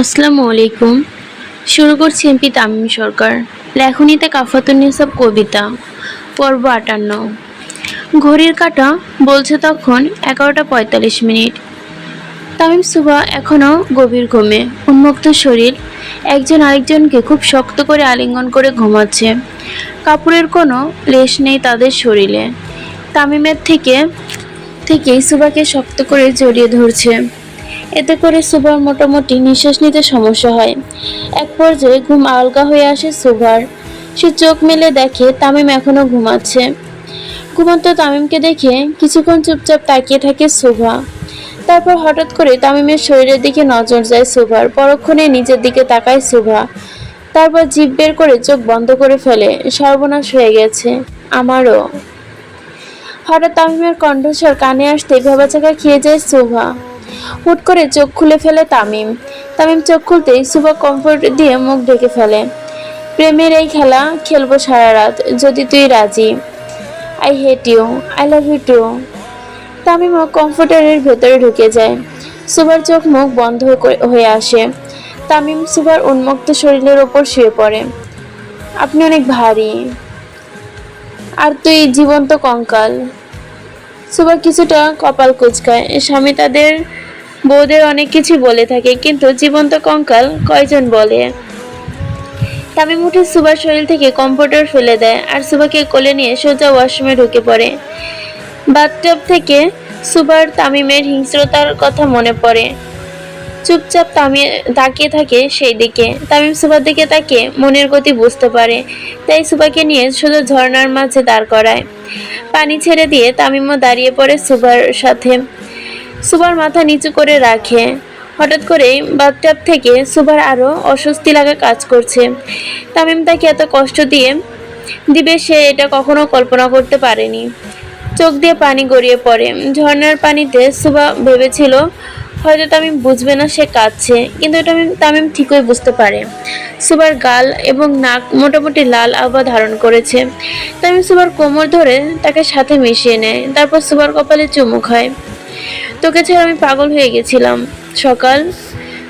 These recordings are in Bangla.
আসসালামু আলাইকুম। শুরু করছি এমপি তামিম সরকার। লেখনীতে কাফাতুন্নিসব কবিতা, পর্ব আটান্ন। ঘড়ির কাঁটা বলছে তখন এগারোটা পঁয়তাল্লিশ মিনিট। তামিম সুবা এখনও গভীর ঘুমে। উন্মুক্ত শরীর। একজন আরেকজনকে খুব শক্ত করে আলিঙ্গন করে ঘুমাচ্ছে। কাপড়ের কোনো লেশ নেই তাদের শরীরে। তামিমের থেকে, থেকেই সুবাকে শক্ত করে জড়িয়ে ধরছে। এতে করে সুভার মোটামুটি নিঃশ্বাস নিতে সমস্যা হয়। এক পর্যায়ে ঘুম আলগা হয়ে আসে সুভার। সে চোখ মেলে দেখে তামিম এখনও ঘুমাচ্ছে। ঘুমন্ত তামিমকে দেখে কিছুক্ষণ চুপচাপ তাকিয়ে থাকে সুভা। তারপর হঠাৎ করে তামিমের শরীরের দিকে নজর যায় সুভার। পরক্ষণে নিজের দিকে তাকায় সুভা। তারপর জিভ বের করে চোখ বন্ধ করে ফেলে। সর্বনাশ হয়ে গেছে। আমারও। হঠাৎ তামিমের কণ্ঠস্বর কানে আসতে ভেবাচাকা খেয়ে যায় সুভা। হুট করে চোখ খুলে ফেলে তামিম। তামিম চোখ খুলতেই সুভা কমফোর্ট দিয়ে মুখ ঢেকে ফেলে। প্রেমের এই খেলা খেলব সারা রাত, যদি তুই রাজি। I hate you I love you too তামিমও কমফোর্টারের ভেতরে ঢুকে যায়। সুভার চোখ মুখ বন্ধ হয়ে আসে। তামিম সুভার উন্মুক্ত শরীরের ওপর শুয়ে পড়ে। আপনি অনেক ভারী। আর তুই জীবন্ত কঙ্কাল। সুভা কিছুটা কপাল কুচকায়। স্বামী তাদের বউদের অনেক কিছু বলে থাকে, কিন্তু জীবন্ত কঙ্কাল কয়জন বলে? তামিম উঠে সুবার শরীর থেকে কম্পিউটার ফেলে দেয়, আর সুবাকে কোলে নিয়ে সোজা ওয়াশরুমে ঢুকে পড়ে। বাথটব থেকে সুবার তামিমের হিংস্রতার কথা মনে পড়ে। চুপচাপ তামিয়ে তাকিয়ে থাকে সেই দিকে। তামিম সুবার দিকে তাকিয়ে মনের গতি বুঝতে পারে, তাই সুবাকে নিয়ে শুধু ঝর্ণার মাঝে দাঁড় করায়। পানি ছেড়ে দিয়ে তামিমও দাঁড়িয়ে পড়ে সুবার সাথে। সুবার মাথা নিচু করে রাখে। হঠাৎ করেই বাথটাব থেকে সুবার আরও অস্বস্তি লাগা কাজ করছে। তামিম তাকে এত কষ্ট দিয়ে দিবে, সে এটা কখনো কল্পনা করতে পারেনি। চোখ দিয়ে পানি গড়িয়ে পড়ে। ঝর্নার পানিতে সুবা ভেবেছিল, হয়তো তামিম বুঝবে না সে কাঁদছে, কিন্তু তামিম তামিম ঠিকই বুঝতে পারে। সুবার গাল এবং নাক মোটামুটি লাল আবহাওয়া ধারণ করেছে। তামিম সুবার কোমর ধরে তাকে সাথে মিশিয়ে নেয়। তারপর সুবার কপালে চুমু খায়। তোকে ছাড়া আমি পাগল হয়ে গেছিলাম। সকাল,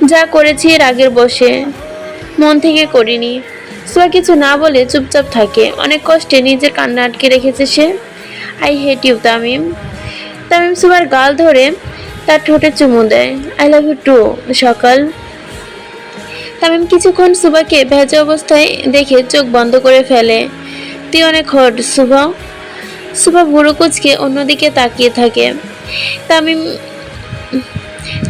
যা করেছি এর আগের বসে। মন থেকে করিনি। সুয়া কিছু না বলে চুপচাপ থাকে। অনেক কষ্টে নিজের কান্না আটকে রেখেছে সে। I hate you Tamim. Tamim সুবার গাল ধরে তার ঠোঁটে চুমু দেয়। আই লাভ ইউ টু সকাল। তামিম কিছুক্ষণ সুবাকে ভেজা অবস্থায় দেখে চোখ বন্ধ করে ফেলে। তুই অনেক হট সুভা। সুভা বুড়ো কুচকে অন্যদিকে তাকিয়ে থাকে। তামিম,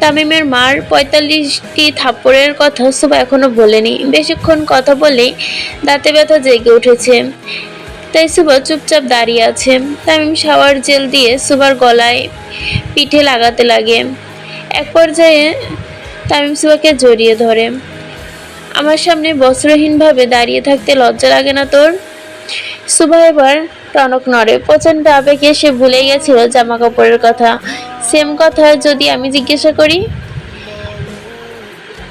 তামিমের মার পঁয়তাল্লিশটি থাপ্পড়ের কথা সুবা এখনও বলেনি। বেশিক্ষণ কথা বলেই দাঁতে ব্যথা জেগে উঠেছে। তাই সুবা চুপচাপ দাঁড়িয়ে আছে। তামিম শাওয়ার জেল দিয়ে সুবার গলায় পিঠে লাগাতে লাগে। এক পর্যায়ে তামিম সুবাকে জড়িয়ে ধরে। আমার সামনে বস্ত্রহীনভাবে দাঁড়িয়ে থাকতে লজ্জা লাগে না তোর? সুবা এবার টনক নড়ে। প্রচণ্ড আবেগে সে ভুলে গেছিল জামা কাপড়ের কথা। সেম কথা যদি আমি জিজ্ঞাসা করি,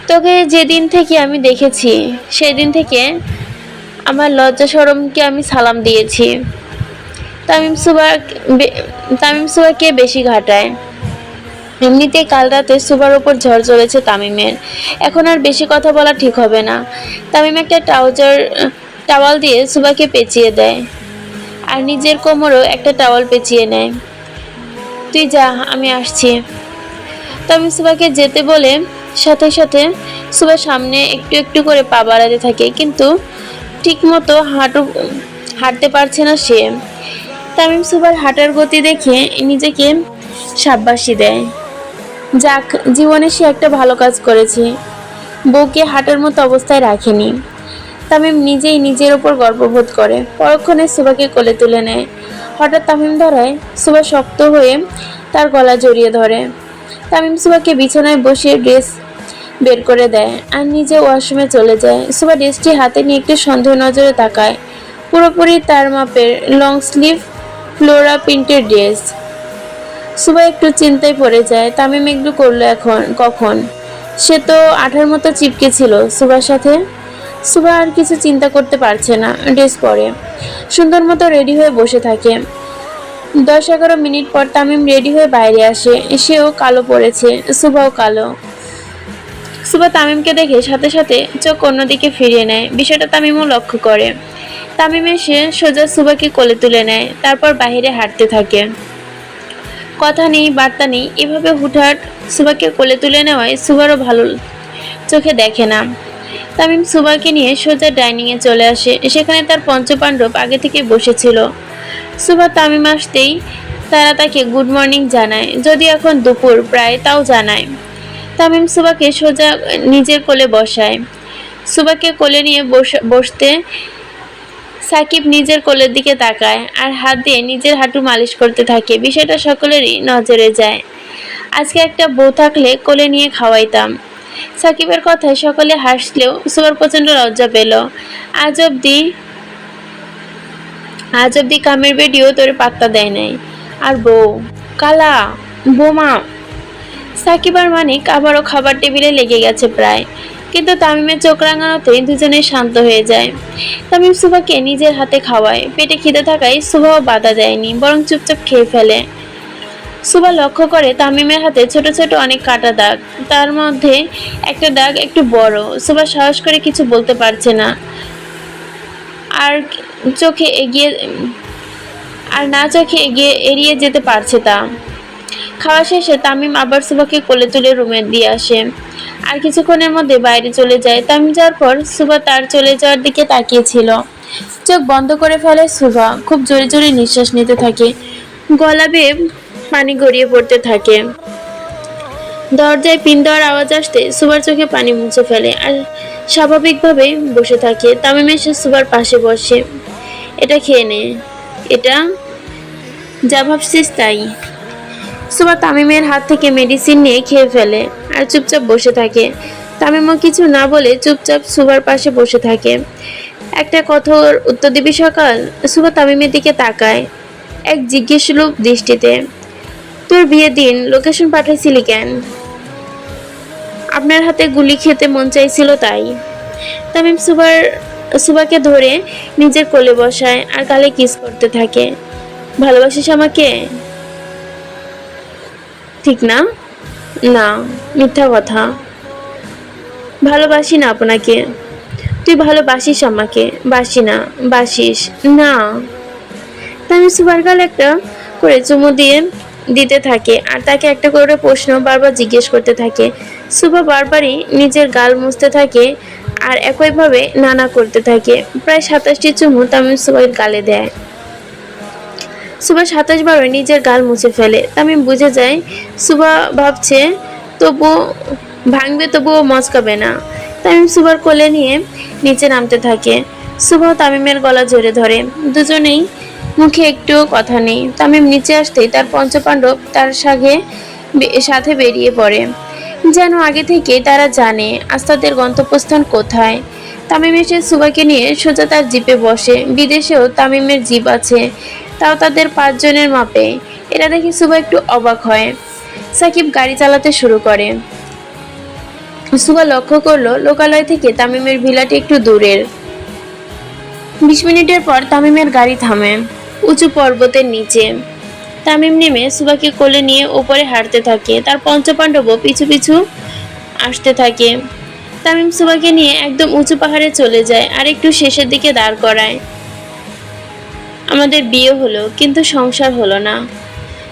তোকে যেদিন থেকে আমি দেখেছি, সেদিন থেকে আমার লজ্জা সরমকে আমি সালাম দিয়েছি। তামিম সুবা তামিম সুবাকে বেশি ঘাটায়। এমনিতেই কাল রাতে সুবার ওপর ঝড় চলেছে তামিমের। এখন আর বেশি কথা বলা ঠিক হবে না। তামিম একটা ট্রাউজার টাওয়াল দিয়ে সুবাকে পেঁচিয়ে দেয়। আর নিজের কোমরও একটা টাওয়াল পেঁচিয়ে নেয়। তুই যা, আমি আসছি। তামিম সুবাকে যেতে বলে সাথে সাথে সুবার সামনে একটু একটু করে পা বাড়াতে থাকে, কিন্তু ঠিকমতো হাঁটু, হাঁটতে পারছে না সে। তামিম সুবার হাঁটার গতি দেখে নিজেকে সাব্বাসী দেয়। যাক, জীবনে সে একটা ভালো কাজ করেছে। বউকে হাঁটার মতো অবস্থায় রাখেনি। তামিম নিজেই নিজের ওপর গর্ববোধ করে। পরক্ষণে সুবাকে কোলে তুলে নেয়। হঠাৎ তামিম ধরায় সুবা শক্ত হয়ে তার গলা জড়িয়ে ধরে। তামিম সুবাকে বিছানায় বসিয়ে ড্রেস বের করে দেয় আর নিজে ওয়াশরুমে চলে যায়। সুবা ড্রেসটি হাতে নিয়ে একটু সন্দেহ নজরে তাকায়। পুরোপুরি তার মাপের লং স্লিভ ফ্লোরা প্রিন্টের ড্রেস। সুবা একটু চিন্তায় পড়ে যায়, তামিম একটু করল এখন, কখন? সে তো আঠার মতো চিপকে ছিল সুবার সাথে। সুবা আর কিছু চিন্তা করতে পারছে না, ড্রেস পরে। সুন্দর মতো রেডি হয়ে বসে থাকে। দশ এগারো মিনিট পর তামিম রেডি হয়ে বাইরে আসে। সেও কালো পড়েছে সুবাও কালো। সুবা তামিমকে দেখে সাথে সাথে চোখ অন্যদিকে ফিরিয়ে নেয়। বিষয়টা তামিমও লক্ষ্য করে। তামিম এসে সোজা সুবাকে কোলে তুলে নেয়, তারপর বাইরে হাঁটতে থাকে। কথা নেই, বার্তা নেই, এভাবে হুটহাট সুবাকে কোলে তুলে নেওয়ায় সুবারও ভালো চোখে দেখে না। তামিম সুবাকে নিয়ে সোজা ডাইনিংয়ে চলে আসে। সেখানে তার পঞ্চপাণ্ডব আগে থেকে বসেছিল। সুবা তামিম আসতেই তারা তাকে গুড মর্নিং জানায়। যদি এখন দুপুর, প্রায় তাও জানায়। তামিম সুবাকে সোজা নিজের কোলে বসায়। সুবাকে কোলে নিয়ে বস- বসতে সাকিব নিজের কোলের দিকে তাকায় আর হাত দিয়ে নিজের হাঁটু মালিশ করতে থাকে। বিষয়টা সকলেরই নজরে যায়। আজকে একটা বউ থাকলে কোলে নিয়ে খাওয়াইতাম। সাকিবের কথায় সকলে হাসলেও সুবার প্রচণ্ড লজ্জা পেল। আজ অব্দি আজ অব্দি কামের ভিডিও তোর পাত্তা দেয় নাই। আর বউ, কালা, বোমা, সাকিব আর মানিক আবারও খাবার টেবিলে লেগে গেছে প্রায়। কিন্তু তামিমের চোখ রাঙানোতেই দুজনেই শান্ত হয়ে যায়। তামিম সুভাকে নিজের হাতে খাওয়ায়। পেটে খিদে থাকায় সুভাও বাধা দেয়নি, বরং চুপচাপ খেয়ে ফেলে। সুভা লক্ষ্য করে তামিমের হাতে ছোট ছোট অনেক কাটা দাগ। তার মধ্যে একটা দাগ একটু বড়। সুভা সাহস করে কিছু বলতে পারছে না। আর চোখে এগিয়ে, আর না চোখে এগিয়ে এড়িয়ে যেতে পারছে তা। খাওয়া শেষে তামিম আবার সুবাকে কোলে তুলে রুমে দিয়ে আসে। আর কিছুক্ষণের মধ্যে বাইরে চলে যায়। তামিম যাওয়ার পর সুবা তার চলে যাওয়ার দিকে তাকিয়েছিল। চোখ বন্ধ করে ফেলে সুভা খুব জোরে জোরে নিঃশ্বাস নিতে থাকে। গলা বেয়ে পানি গড়িয়ে পড়তে থাকে। দরজায় পিন দেওয়ার আওয়াজ আসতে সুবার চোখে পানি মুছে ফেলে আর স্বাভাবিকভাবে বসে থাকে। তামিম এসে সুবার পাশে বসে। এটা খেয়ে নে। এটা? যা ভাবছিস তাই। সুবা তামিমের হাত থেকে মেডিসিন নিয়ে খেয়ে ফেলে আর চুপচাপ বসে থাকে। তামিমও কিছু না বলে চুপচাপ সুবার পাশে বসে থাকে। একটা কথর উত্তর দিবি সকাল? সুবা তামিমের দিকে তাকায় এক জিজ্ঞেসলুপ দৃষ্টিতে। তোর বিয়ের দিন, লোকেশন পাঠাইছিলি কেন? আপনার হাতে গুলি খেতে মন চাইছিল তাই। তামিম সুবার, সুবাকে ধরে নিজের কোলে বসায় আর গালে কিস করতে থাকে। ভালোবাসিস আমাকে? ঠিক না? না, মিথ্যা কথা। ভালোবাসি না আপনাকে। তুই ভালোবাসিস আমাকে। বাসি না, বাসিস। না। তাই আমি সুবার গাল একটা করে চুমু দিয়ে দিতে থাকে আর তাকে একটা করে প্রশ্ন বারবার জিজ্ঞেস করতে থাকে। সুবা বারবারই নিজের গাল মুছতে থাকে আর একইভাবে নানা করতে থাকে। প্রায় সাতাশটি চুমু তামিম সুবাই গালে দেয়। সুবা সাতাশ বারো নিজের গাল মুছে ফেলে। তামিম বুঝে যায় সুভা ভাবছে, তবু ভাঙবে, তবুও মচকাবে না। তামিম সুভার কোলে নিয়ে নিচে নামতে থাকে। সুভা তামিমের গলা জড়ে ধরে। দুজনেই মুখে একটুও কথা নেই। তামিম নিচে আসতেই তার পঞ্চপাণ্ডব তার সাথে সাথে বেরিয়ে পড়ে। যেন আগে থেকে তারা জানে আজ তাদের গন্তব্যস্থান কোথায়। তামিম এসে সুবাকে নিয়ে সোজা তার জিপে বসে। বিদেশেও তামিমের জিপ আছে। তাও তাদের পাঁচজনের মাপে। এটা দেখে সুবা একটু অবাক হয়। সাকিব গাড়ি চালাতে শুরু করে। সুবা লক্ষ্য করল লোকালয় থেকে তামিমের ভিলাটি একটু দূরের। বিশ মিনিটের পর তামিমের গাড়ি থামে। উঁচু পর্বতের নিচে। তামিম নেমে সুবাকে কোলে নিয়ে ওপরে হাঁটতে থাকে। তার পঞ্চপাণ্ডবও পিছু পিছু আসতে থাকে। তামিম সুবাকে নিয়ে একদম উঁচু পাহাড়ে চলে যায় আর একটু শেষের দিকে দাঁড় করায়। আমাদের বিয়ে হলো, কিন্তু সংসার হলো না।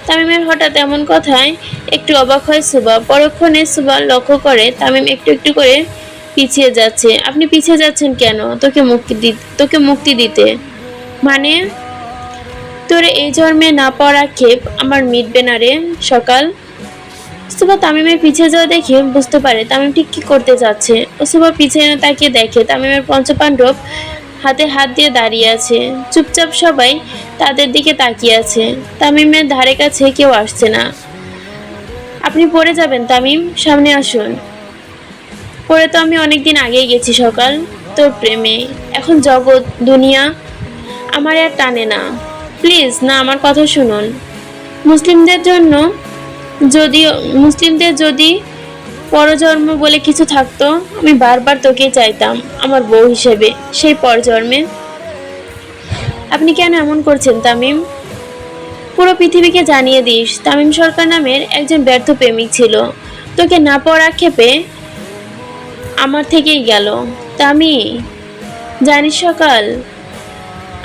তামিমের হঠাৎ এমন কথায় একটু অবাক হয় সুবা। পরক্ষণে সুবা লক্ষ্য করে তামিম একটু একটু করে পিছিয়ে যাচ্ছে। আপনি পিছিয়ে যাচ্ছেন কেন? তোকে মুক্তি দি, তোকে মুক্তি দিতে। মানে? তোর এই জন্মে না পড়া ক্ষেপ আমার মিটবে না রে, সকাল। সুবা তামিমের পিছিয়ে যাওয়া দেখে বুঝতে পারে তামিম ঠিক কি করতে যাচ্ছে। ও সুবা পিছিয়ে তাকিয়ে দেখে তামিমের পঞ্চপাণ্ডব হাতে হাত দিয়ে দাঁড়িয়ে আছে। চুপচাপ সবাই তাদের দিকে তাকিয়ে আছে। তামিমের ধারে কাছে কেউ আসছে না। আপনি পড়ে যাবেন তামিম, সামনে আসুন। পড়ে তো আমি অনেকদিন আগেই গেছি সকাল, তোর প্রেমে। এখন জগৎ, দুনিয়া আমার আর টানে না। প্লিজ, না, আমার কথা শুনুন। মুসলিমদের জন্য যদি, মুসলিমদের যদি পরজন্ম বলে কিছু থাকতো, আমি বারবার তোকে চাইতাম, আমার বউ হিসেবে, সেই পরজন্মে। আপনি কেন এমন করছেন, তামিম? পুরো পৃথিবীকে জানিয়ে দিস, তামিম সরকার নামের একজন ব্যর্থ প্রেমিক ছিল। তোকে না পড়া ক্ষেপে আমার থেকেই গেল। তা আমি জানিস সকাল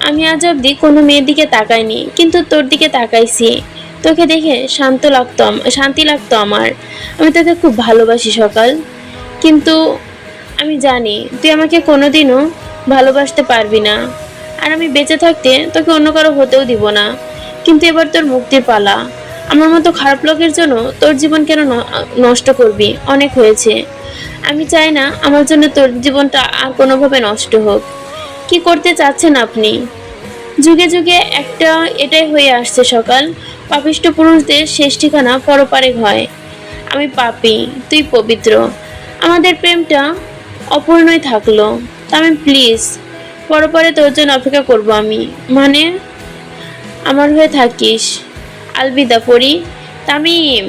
আমি আজ অবধি কোনো মেয়ের দিকে তাকাইনি, কিন্তু তোর দিকে তাকাইছি। তোকে দেখে শান্ত লাগতো শান্তি লাগতো আমার। আমি তোকে খুব ভালোবাসি সকাল। কিন্তু আমি জানি তুই আমাকে কোনোদিনও ভালোবাসতে পারবি না। আর আমি বেঁচে থাকতে তোকে অন্য কারও হতেও দিব না। কিন্তু এবার তোর মুক্তির পালা। আমার মতো খারাপ লোকের জন্য তোর জীবন কেন নষ্ট করবি? অনেক হয়েছে। আমি চাই না আমার জন্য তোর জীবনটা আর কোনোভাবে নষ্ট হোক। কি করতে চাচ্ছেন আপনি? যুগে যুগে একটা এটাই হয়ে আসছে সকাল। পাপিষ্ট পুরুষদের শেষ ঠিকানা পরপারে হয় আমি পাপি, তুই পবিত্র। আমাদের প্রেমটা অপূর্ণই থাকল। আমি প্লিজ পরপরে তোর জন্য অপেক্ষা করব আমি। মানে আমার হয়ে থাকিস। আলবিদা পড়ি, তামিম।